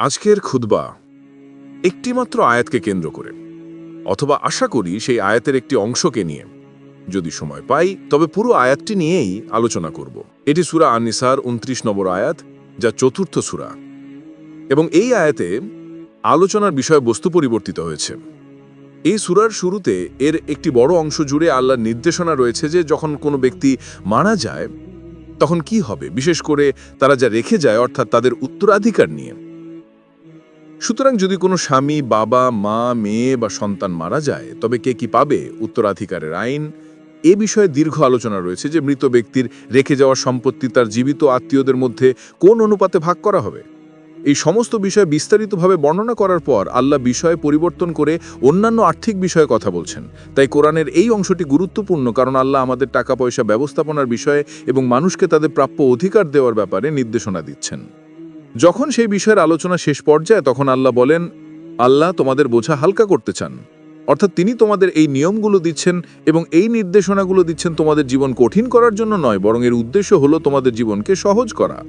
আজকের খুতবা একটিমাত্র আয়াতকে কেন্দ্র করে, অথবা আশা করি সেই আয়াতের একটি অংশকে নিয়ে। যদি সময় পাই, তবে পুরো আয়াতটি নিয়েই আলোচনা করব। এটি সুরা আনিসার উনত্রিশ নম্বর আয়াত, যা চতুর্থ সুরা। এবং এই আয়াতে আলোচনার বিষয়বস্তু পরিবর্তিত হয়েছে। এই সুরার শুরুতে এর একটি বড় অংশ জুড়ে আল্লাহর নির্দেশনা রয়েছে যে, যখন কোনো ব্যক্তি মারা যায়, তখন কি হবে? বিশেষ করে তারা যা রেখে যায়, অর্থাৎ তাদের উত্তরাধিকার নিয়ে। সুতরাং যদি কোনো স্বামী বাবা, মা, মেয়ে বা সন্তান মারা যায়, তবে কে কি পাবে? উত্তরাধিকারের আইন। এ বিষয়ে দীর্ঘ আলোচনা রয়েছে যে মৃত ব্যক্তির রেখে যাওয়া সম্পত্তি তার জীবিত আত্মীয়দের মধ্যে কোন অনুপাতে ভাগ করা হবে? এই সমস্ত বিষয়ে বিস্তারিতভাবে বর্ণনা করার পর আল্লাহ বিষয়ে পরিবর্তন করে অন্যান্য আর্থিক বিষয়ে কথা বলছেন। তাই কোরআনের এই অংশটি গুরুত্বপূর্ণ কারণ আল্লাহ আমাদের টাকা পয়সা ব্যবস্থাপনার বিষয়ে এবং মানুষকে তাদের প্রাপ্য অধিকার দেওয়ার ব্যাপারে নির্দেশনা দিচ্ছেন। যখন সেই বিষয়ের আলোচনা শেষ পর্যায়ে তখন আল্লাহ বলেন, আল্লাহ তোমাদের বোঝা হালকা করতে চান। অর্থাৎ তিনি তোমাদের এই নিয়মগুলো দিচ্ছেন এবং এই নির্দেশনাগুলো দিচ্ছেন তোমাদের জীবন কঠিন করার জন্য নয়, বরং এর উদ্দেশ্য হলো তোমাদের জীবনকে সহজ করা।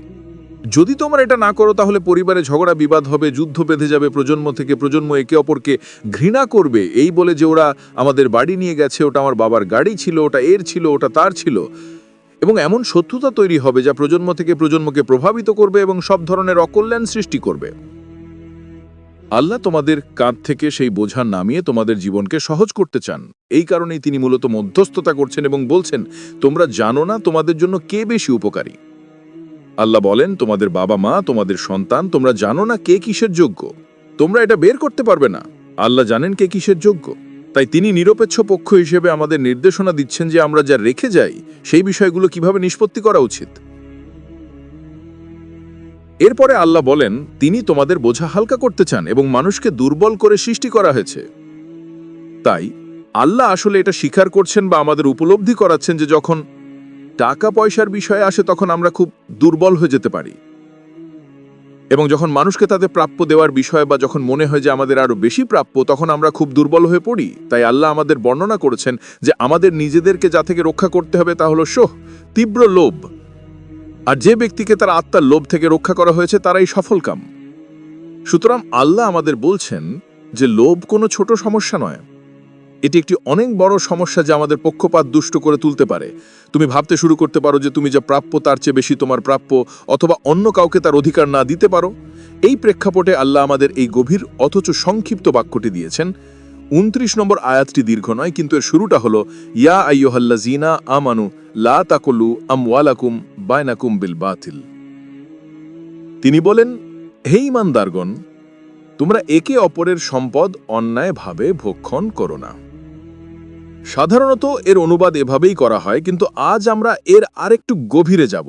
যদি তোমরা এটা না করো, তাহলে পরিবারে ঝগড়া বিবাদ হবে, যুদ্ধ বেঁধে যাবে, প্রজন্ম থেকে প্রজন্ম একে অপরকে ঘৃণা করবে। এই বলে যে ওরা আমাদের বাড়ি নিয়ে গেছে, ওটা আমার বাবার গাড়ি ছিল, ওটা এর ছিল, ওটা তার ছিল এবং এমন শত্রুতা তৈরি হবে যা প্রজন্ম থেকে প্রজন্মকে প্রভাবিত করবে এবং সব ধরনের অকল্যাণ সৃষ্টি করবে। আল্লাহ তোমাদের কাঁধ থেকে সেই বোঝা নামিয়ে তোমাদের জীবনকে সহজ করতে চান। এই কারণেই তিনি মূলত মধ্যস্থতা করছেন এবং বলছেন, তোমরা জানো না তোমাদের জন্য কে বেশি উপকারী? আল্লাহ বলেন, তোমাদের বাবা মা, তোমাদের সন্তান, তোমরা জানো না কে কিসের যোগ্য। তোমরা এটা বের করতে পারবে না। আল্লাহ জানেন কে কিসের যোগ্য। তাই তিনি নিরপেক্ষ পক্ষ হিসেবে আমাদের নির্দেশনা দিচ্ছেন যে আমরা যা রেখে যাই, সেই বিষয়গুলো কীভাবে নিষ্পত্তি করা উচিত। এরপরে আল্লাহ বলেন, তিনি তোমাদের বোঝা হালকা করতে চান এবং মানুষকে দুর্বল করে সৃষ্টি করা হয়েছে। তাই আল্লাহ আসলে এটা স্বীকার করছেন বা আমাদের উপলব্ধি করাচ্ছেন যে যখন টাকা পয়সার বিষয়ে আসে তখন আমরা খুব দুর্বল হয়ে যেতে পারি। এবং যখন মানুষকে তাদের প্রাপ্য দেওয়ার বিষয় বা যখন মনে হয় যে আমাদের আরও বেশি প্রাপ্য, তখন আমরা খুব দুর্বল হয়ে পড়ি। তাই আল্লাহ আমাদের বর্ণনা করেছেন যে আমাদের নিজেদেরকে যা থেকে রক্ষা করতে হবে তা হলো সোহ, তীব্র লোভ। আর যে ব্যক্তিকে তার আত্মার লোভ থেকে রক্ষা করা হয়েছে, তারাই সফলকাম সুতরাং আল্লাহ আমাদের বলছেন যে লোভ কোনো ছোট সমস্যা নয়। এটি একটি অনেক বড় সমস্যা যা আমাদের পক্ষপাত দুষ্ট করে তুলতে পারে। তুমি ভাবতে শুরু করতে পারো যে তুমি যা প্রাপ্য তার চেয়ে বেশি তোমার প্রাপ্য, অথবা অন্য কাউকে তার অধিকার না দিতে পারো। এই প্রেক্ষাপটে আল্লাহ আমাদের এই গভীর, অথচ সংক্ষিপ্ত বাক্যটি দিয়েছেন। উনত্রিশ নম্বর আয়াতটি দীর্ঘ নয়, কিন্তু এর শুরুটা হলো, ইয়া আইয়ুহাল্লাজিনা আমানু, লা তাকুলু আমওয়ালাকুম বাইনাকুম বিল বাতিল। তিনি বলেন, হে ইমানদারগণ তোমরা একে অপরের সম্পদ অন্যায়ভাবে ভক্ষণ করো না। সাধারণত এর অনুবাদ এভাবেই করা হয়, কিন্তু আজ আমরা এর আরেকটু গভীরে যাব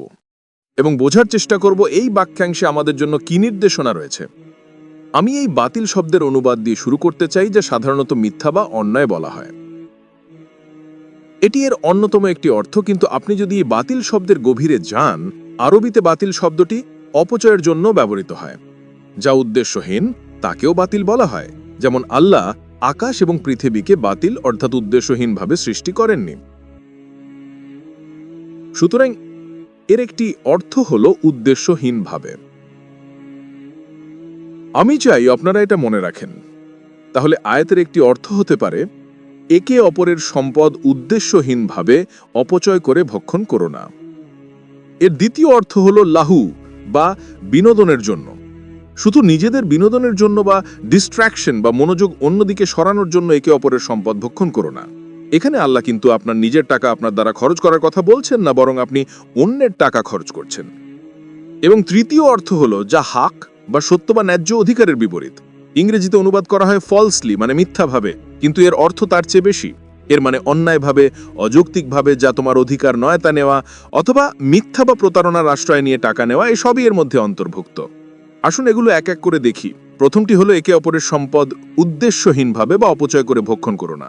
এবং বোঝার চেষ্টা করব এই বাক্যাংশে আমাদের জন্য কি নির্দেশনা রয়েছে। আমি এই বাতিল শব্দের অনুবাদ দিয়ে শুরু করতে চাই, যা সাধারণত মিথ্যা বা অন্যায় বলা হয়। এটি এর অন্যতম একটি অর্থ, কিন্তু আপনি যদি এই বাতিল শব্দের গভীরে যান, আরবিতে বাতিল শব্দটি অপচয়ের জন্য ব্যবহৃত হয়, যা উদ্দেশ্যহীন, তাকেও বাতিল বলা হয়। যেমন আল্লাহ আকাশ এবং পৃথিবীকে বাতিল অর্থাৎ উদ্দেশ্যহীনভাবে সৃষ্টি করেননি। সুতরাং এর একটি অর্থ হল উদ্দেশ্যহীনভাবে। আমি চাই আপনারা এটা মনে রাখেন। তাহলে আয়াতের একটি অর্থ হতে পারে, একে অপরের সম্পদ উদ্দেশ্যহীনভাবে অপচয় করে ভক্ষণ করো না। এর দ্বিতীয় অর্থ হল লাহু বা বিনোদনের জন্য। শুধু নিজেদের বিনোদনের জন্য বা ডিস্ট্র্যাকশন বা মনোযোগ অন্যদিকে সরানোর জন্য একে অপরের সম্পদ ভক্ষণ করো না। এখানে আল্লাহ কিন্তু আপনার নিজের টাকা আপনার দ্বারা খরচ করার কথা বলছেন না, বরং আপনি অন্যের টাকা খরচ করছেন। এবং তৃতীয় অর্থ হলো, যা হাক বা সত্য বা ন্যায্য অধিকারের বিপরীত। ইংরেজিতে অনুবাদ করা হয় ফলসলি মানে মিথ্যাভাবে। কিন্তু এর অর্থ তার চেয়ে বেশি। এর মানে অন্যায়ভাবে, অযৌক্তিকভাবে যা তোমার অধিকার নয় তা নেওয়া, অথবা মিথ্যা বা প্রতারণার আশ্রয় নিয়ে টাকা নেওয়া, এসবই এর মধ্যে অন্তর্ভুক্ত। আসুন এগুলো এক এক করে দেখি। প্রথমটি হলো একে অপরের সম্পদ উদ্দেশ্যহীনভাবে বা অপচয় করে ভক্ষণ করো না।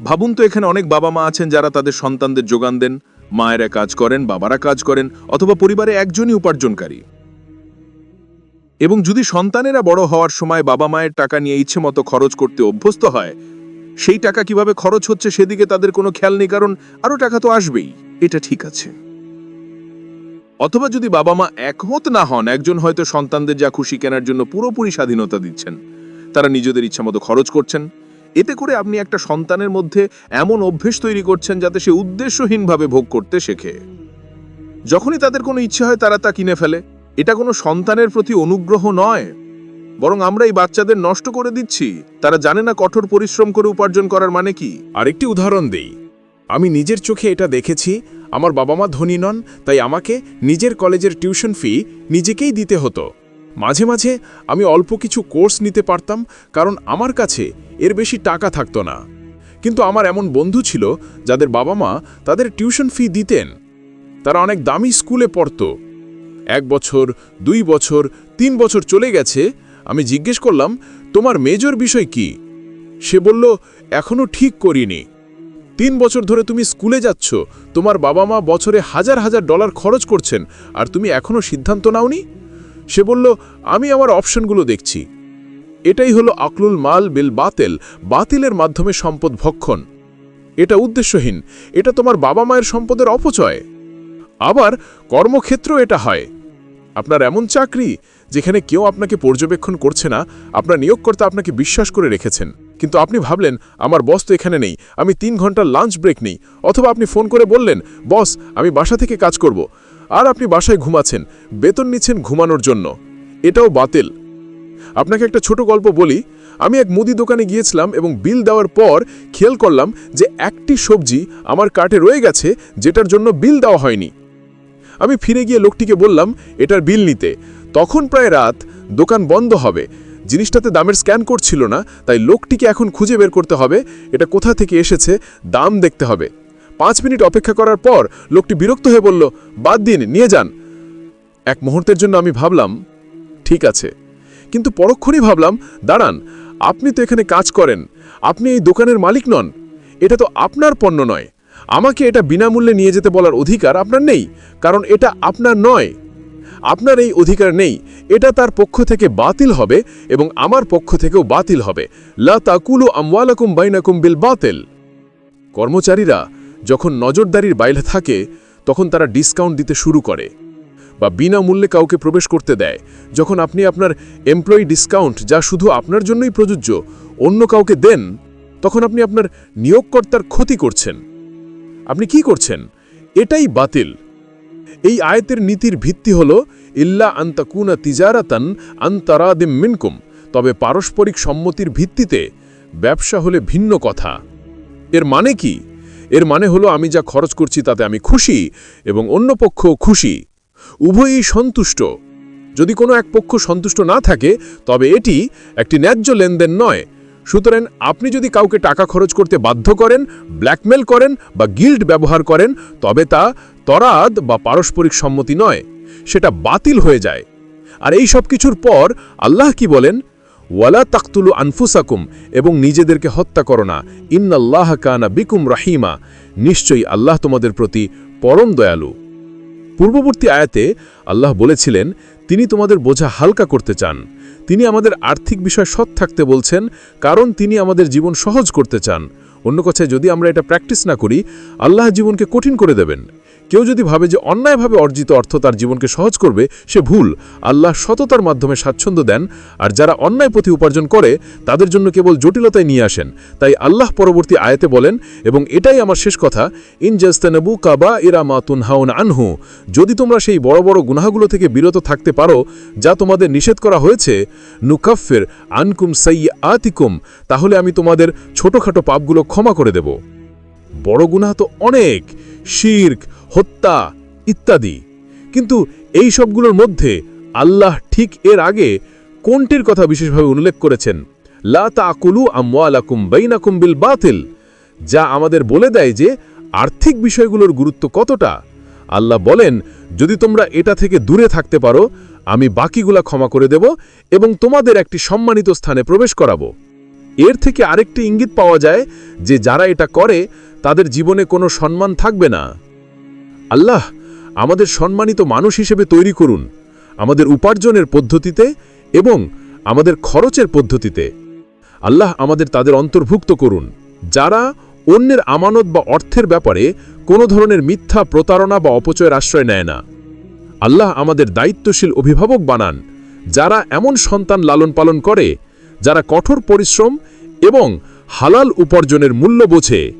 ভাবুন তো এখানে অনেক বাবা মা আছেন যারা তাদের সন্তানদের যোগান দেন, মায়েরা কাজ করেন, বাবারা কাজ করেন, অথবা পরিবারে একজনই উপার্জনকারী। এবং যদি সন্তানেরা বড় হওয়ার সময় বাবা মায়ের টাকা নিয়ে ইচ্ছে মতো খরচ করতে অভ্যস্ত হয়, সেই টাকা কীভাবে খরচ হচ্ছে সেদিকে তাদের কোনো খেয়াল নেই, কারণ আরও টাকা তো আসবেই। এটা ঠিক আছে। অথবা যদি বাবা মা একমত না হন, একজন হয়তো সন্তানদের যা খুশি কেনার জন্য পুরোপুরি স্বাধীনতা দিচ্ছেন। তারা নিজেদের ইচ্ছামতো খরচ করছেন। এতে করে আপনি একটা সন্তানের মধ্যে এমন অভ্যেস তৈরি করছেন যাতে সে উদ্দেশ্যহীনভাবে ভোগ করতে শেখে। যখনই তাদের কোনো ইচ্ছে হয়, তারা তা কিনে ফেলে। এটা কোনো সন্তানের প্রতি অনুগ্রহ নয়। বরং আমরা এই বাচ্চাদের নষ্ট করে দিচ্ছি। তারা জানে না কঠোর পরিশ্রম করে উপার্জন করার মানে কি। আরেকটি উদাহরণ দেই। আমি নিজের চোখে এটা দেখেছি, আমার বাবা মা ধনী নন, তাই আমাকে নিজের কলেজের টিউশন ফি নিজেকেই দিতে হতো। মাঝে মাঝে আমি অল্প কিছু কোর্স নিতে পারতাম, কারণ আমার কাছে এর বেশি টাকা থাকতো না। কিন্তু আমার এমন বন্ধু ছিল, যাদের বাবা মা তাদের টিউশন ফি দিতেন। তারা অনেক দামি স্কুলে পড়তো। এক বছর, দুই বছর, তিন বছর চলে গেছে, আমি জিজ্ঞেস করলাম, তোমার মেজর বিষয় কি? সে বলল এখনও ঠিক করিনি। তিন বছর ধরে তুমি স্কুলে যাচ্ছ, তোমার বাবা মা বছরে হাজার হাজার ডলার খরচ করছেন, আর তুমি এখনও সিদ্ধান্ত নাওনি? সে বলল, আমি আমার অপশনগুলো দেখছি। এটাই হলো আকলুল মাল বিল বাতেল, বাতিলের মাধ্যমে সম্পদ ভক্ষণ। এটা উদ্দেশ্যহীন, এটা তোমার বাবা মায়ের সম্পদের অপচয়। আবার কর্মক্ষেত্র এটা হয়। আপনার এমন চাকরি, যেখানে কেউ আপনাকে পর্যবেক্ষণ করছে না, আপনার নিয়োগকর্তা আপনাকে বিশ্বাস করে রেখেছেন। কিন্তু আপনি ভাবলেন, আমার বস তো এখানে নেই, আমি তিন ঘণ্টার লাঞ্চ ব্রেক নেই। অথবা আপনি ফোন করে বললেন, বস, আমি বাসা থেকে কাজ করব। আর আপনি বাসায় ঘুমাচ্ছেন, বেতন নিচ্ছেন ঘুমানোর জন্য। এটাও বাতিল। আপনাকে একটা ছোট গল্প বলি। আমি এক মুদি দোকানে গিয়েছিলাম এবং বিল দেওয়ার পর খেয়াল করলাম যে একটি সবজি আমার কার্টে রয়ে গেছে, যেটার জন্য বিল দেওয়া হয়নি। আমি ফিরে গিয়ে লোকটিকে বললাম, এটার বিল নিতে। তখন প্রায় রাত, দোকান বন্ধ হবে। জিনিসটাতে দামের স্ক্যান করছিল না, তাই লোকটিকে এখন খুঁজে বের করতে হবে। এটা কোথা থেকে এসেছে, দাম দেখতে হবে। পাঁচ মিনিট অপেক্ষা করার পর লোকটি বিরক্ত হয়ে বলল, বাদ দিন, নিয়ে যান। এক মুহূর্তের জন্য আমি ভাবলাম, ঠিক আছে। কিন্তু পরক্ষণই ভাবলাম, দাঁড়ান, আপনি তো এখানে কাজ করেন, আপনি এই দোকানের মালিক নন। এটা তো আপনার পণ্য নয়। আমাকে এটা বিনামূল্যে নিয়ে যেতে বলার অধিকার আপনার নেই, কারণ এটা আপনার নয়। আপনার এই অধিকার নেই, এটা তার পক্ষ থেকে বাতিল হবে এবং আমার পক্ষ থেকেও বাতিল হবে। লা তাকুলু আমওয়ালাকুম বাইনাকুম বিল বাতিল। কর্মচারীরা যখন নজরদারির বাইরে থাকে, তখন তারা ডিসকাউন্ট দিতে শুরু করে বা বিনামূল্যে কাউকে প্রবেশ করতে দেয়। যখন আপনি আপনার এমপ্লয়ি ডিসকাউন্ট, যা শুধু আপনার জন্যই প্রযোজ্য, অন্য কাউকে দেন, তখন আপনি আপনার নিয়োগকর্তার ক্ষতি করছেন। আপনি কি করছেন? এটাই বাতিল। এই আয়তের নীতির ভিত্তি হল, ইল্লা আন্তাকুনা তিজারাতান আন্তারাদিম মিনকুম। তবে পারস্পরিক সম্মতির ভিত্তিতে ব্যবসা হলে ভিন্ন কথা। এর মানে কি? এর মানে হলো, আমি যা খরচ করছি তাতে আমি খুশি এবং অন্য পক্ষও খুশি। উভয়ই সন্তুষ্ট। যদি কোনো এক পক্ষ সন্তুষ্ট না থাকে, তবে এটি একটি ন্যায্য লেনদেন নয়। সুতরাং আপনি যদি কাউকে টাকা খরচ করতে বাধ্য করেন ব্ল্যাকমেল করেন বা গিল্ড ব্যবহার করেন, তবে তা তরাদ বা পারস্পরিক সম্মতি নয়, সেটা বাতিল হয়ে যায়। আর এই সব কিছুর পর আল্লাহ কি বলেন? ওয়ালা তাকতুলু আনফুসাকুম, এবং নিজেদেরকে হত্যা করো না। ইন্নাল্লাহ কানা বিকুম রাহিমা, নিশ্চয়ই আল্লাহ তোমাদের প্রতি পরম দয়ালু। পূর্ববর্তী আয়াতে আল্লাহ বলেছিলেন তিনি তোমাদের বোঝা হালকা করতে চান। তিনি আমাদের আর্থিক বিষয় সৎ থাকতে বলছেন, কারণ তিনি আমাদের জীবন সহজ করতে চান। অন্য কথায়, যদি আমরা এটা প্র্যাকটিস না করি, আল্লাহ জীবনকে কঠিন করে দেবেন। কেউ যদি ভাবে যে অন্যায়ভাবে অর্জিত অর্থ তার জীবনকে সহজ করবে, সে ভুল। আল্লাহ সততার মাধ্যমে স্বাচ্ছন্দ্য দেন, আর যারা অন্যায় পথে উপার্জন করে, তাদের জন্য কেবল জটিলতায় নিয়ে আসেন। তাই আল্লাহ পরবর্তী আয়াতে বলেন, এবং এটাই আমার শেষ কথা, ইন জাস্তানবু কাবা ইরা মাতুন হাউন আনহু। যদি তোমরা সেই বড় বড় গুনাহগুলো থেকে বিরত থাকতে পারো, যা তোমাদের নিষেধ করা হয়েছে, নুকাফের আনকুম সাই আতিকুম তাহলে আমি তোমাদের ছোটখাটো পাপগুলো ক্ষমা করে দেব। বড় গুনাহ তো অনেক, শির্ক হত্যা, ইত্যাদি। কিন্তু এই সবগুলোর মধ্যে আল্লাহ ঠিক এর আগে কোনটির কথা বিশেষভাবে উল্লেখ করেছেন? লা তাকুলু আমওয়ালাকুম বাইনাকুম বিল বাতিল। যা আমাদের বলে দেয় যে আর্থিক বিষয়গুলোর গুরুত্ব কতটা। আল্লাহ বলেন, যদি তোমরা এটা থেকে দূরে থাকতে পারো, আমি বাকিগুলা ক্ষমা করে দেব এবং তোমাদের একটি সম্মানিত স্থানে প্রবেশ করাবো। এর থেকে আরেকটি ইঙ্গিত পাওয়া যায় যে যারা এটা করে, তাদের জীবনে কোনো সম্মান থাকবে না। আল্লাহ, আমাদের সম্মানিত মানুষ হিসেবে তৈরি করুন আমাদের উপার্জনের পদ্ধতিতে এবং আমাদের খরচের পদ্ধতিতে। আল্লাহ আমাদের তাদের অন্তর্ভুক্ত করুন, যারা অন্যের আমানত বা অর্থের ব্যাপারে কোনো ধরনের মিথ্যা প্রতারণা বা অপচয়ের আশ্রয় নেয় না। আল্লাহ আমাদের দায়িত্বশীল অভিভাবক বানান, যারা এমন সন্তান লালন পালন করে, যারা কঠোর পরিশ্রম এবং হালাল উপার্জনের মূল্য বোঝে।